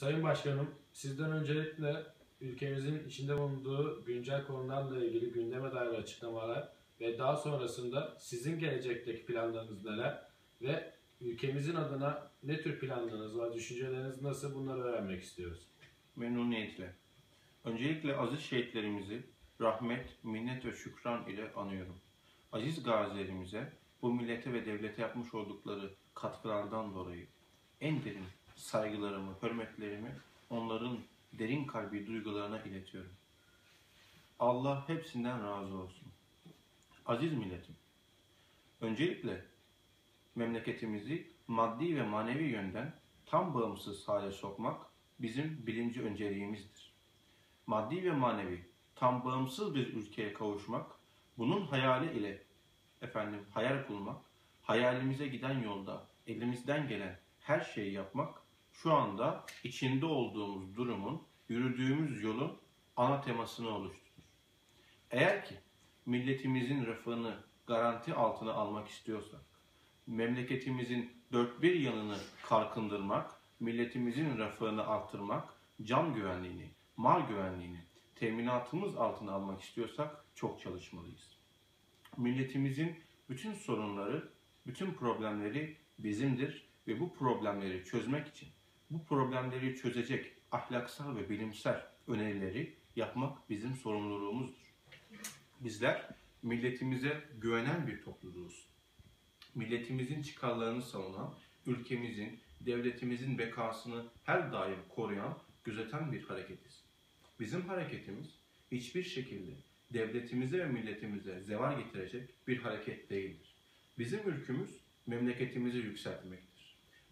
Sayın Başkanım, sizden öncelikle ülkemizin içinde bulunduğu güncel konularla ilgili gündeme dair açıklamalar ve daha sonrasında sizin gelecekteki planlarınız neler ve ülkemizin adına ne tür planlarınız var, düşünceleriniz nasıl bunları öğrenmek istiyoruz. Memnuniyetle. Öncelikle aziz şehitlerimizi rahmet, minnet ve şükran ile anıyorum. Aziz gazilerimize bu millete ve devlete yapmış oldukları katkılardan dolayı en derin saygılarımı, hürmetlerimi onların derin kalbi duygularına iletiyorum. Allah hepsinden razı olsun. Aziz milletim, öncelikle memleketimizi maddi ve manevi yönden tam bağımsız hale sokmak bizim birinci önceliğimizdir. Maddi ve manevi tam bağımsız bir ülkeye kavuşmak, bunun hayali ile efendim hayal kurmak, hayalimize giden yolda elimizden gelen her şeyi yapmak şu anda içinde olduğumuz durumun, yürüdüğümüz yolun ana temasını oluşturur. Eğer ki milletimizin refahını garanti altına almak istiyorsak, memleketimizin dört bir yanını kalkındırmak, milletimizin refahını arttırmak, can güvenliğini, mal güvenliğini teminatımız altına almak istiyorsak çok çalışmalıyız. Milletimizin bütün sorunları, bütün problemleri bizimdir ve bu problemleri çözmek için bu problemleri çözecek ahlaksal ve bilimsel önerileri yapmak bizim sorumluluğumuzdur. Bizler milletimize güvenen bir topluluğuz. Milletimizin çıkarlarını savunan, ülkemizin, devletimizin bekasını her daim koruyan, gözeten bir hareketiz. Bizim hareketimiz hiçbir şekilde devletimize ve milletimize zeval getirecek bir hareket değildir. Bizim ülkümüz memleketimizi yükseltmektir.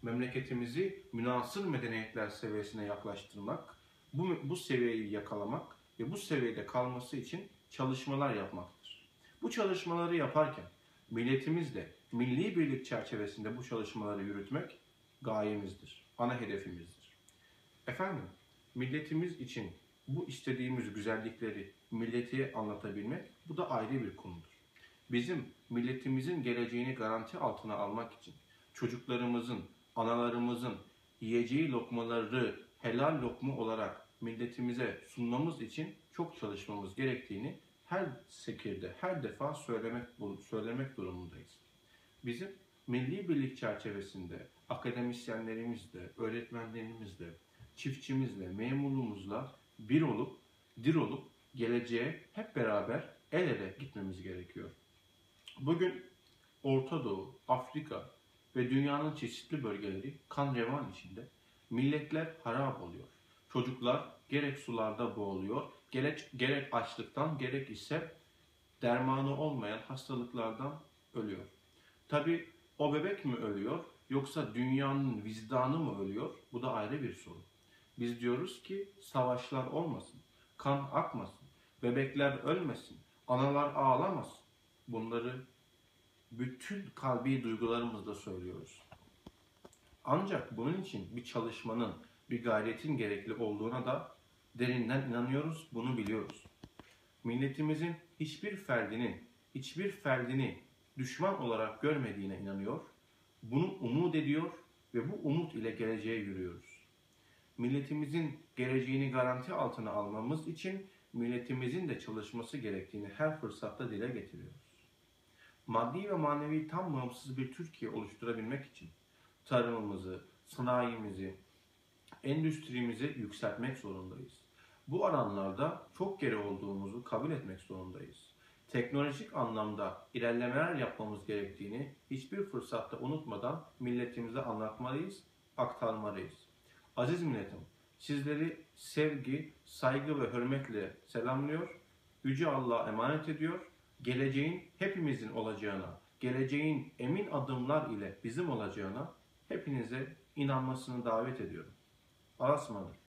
Memleketimizi münasır medeniyetler seviyesine yaklaştırmak, bu, bu seviyeyi yakalamak ve bu seviyede kalması için çalışmalar yapmaktır. Bu çalışmaları yaparken milletimizle milli birlik çerçevesinde bu çalışmaları yürütmek gayemizdir, ana hedefimizdir. Efendim, milletimiz için bu istediğimiz güzellikleri millete anlatabilmek bu da ayrı bir konudur. Bizim milletimizin geleceğini garanti altına almak için çocuklarımızın, analarımızın yiyeceği lokmaları helal lokma olarak milletimize sunmamız için çok çalışmamız gerektiğini her sekirde, her defa söylemek söylemek durumundayız. Bizim milli birlik çerçevesinde akademisyenlerimizle, öğretmenlerimizle, çiftçimizle, memurumuzla bir olup, dir olup geleceğe hep beraber el ele gitmemiz gerekiyor. Bugün Orta Doğu, Afrika ve dünyanın çeşitli bölgeleri kan revan içinde. Milletler harap oluyor. Çocuklar gerek sularda boğuluyor, gerek, gerek açlıktan, gerek ise dermanı olmayan hastalıklardan ölüyor. Tabi o bebek mi ölüyor yoksa dünyanın vicdanı mı ölüyor? Bu da ayrı bir soru. Biz diyoruz ki savaşlar olmasın, kan akmasın, bebekler ölmesin, analar ağlamasın. Bunları bütün kalbi duygularımızla söylüyoruz. Ancak bunun için bir çalışmanın, bir gayretin gerekli olduğuna da derinden inanıyoruz, bunu biliyoruz. Milletimizin hiçbir ferdinin, hiçbir ferdini düşman olarak görmediğine inanıyor, bunu umut ediyor ve bu umut ile geleceğe yürüyoruz. Milletimizin geleceğini garanti altına almamız için milletimizin de çalışması gerektiğini her fırsatta dile getiriyoruz. Maddi ve manevi tam bağımsız bir Türkiye oluşturabilmek için tarımımızı, sanayimizi, endüstrimizi yükseltmek zorundayız. Bu alanlarda çok geri olduğumuzu kabul etmek zorundayız. Teknolojik anlamda ilerlemeler yapmamız gerektiğini hiçbir fırsatta unutmadan milletimize anlatmalıyız, aktarmalıyız. Aziz milletim, sizleri sevgi, saygı ve hürmetle selamlıyor, Yüce Allah'a emanet ediyor, geleceğin hepimizin olacağına, geleceğin emin adımlar ile bizim olacağına hepinize inanmasını davet ediyorum. Alasmadır.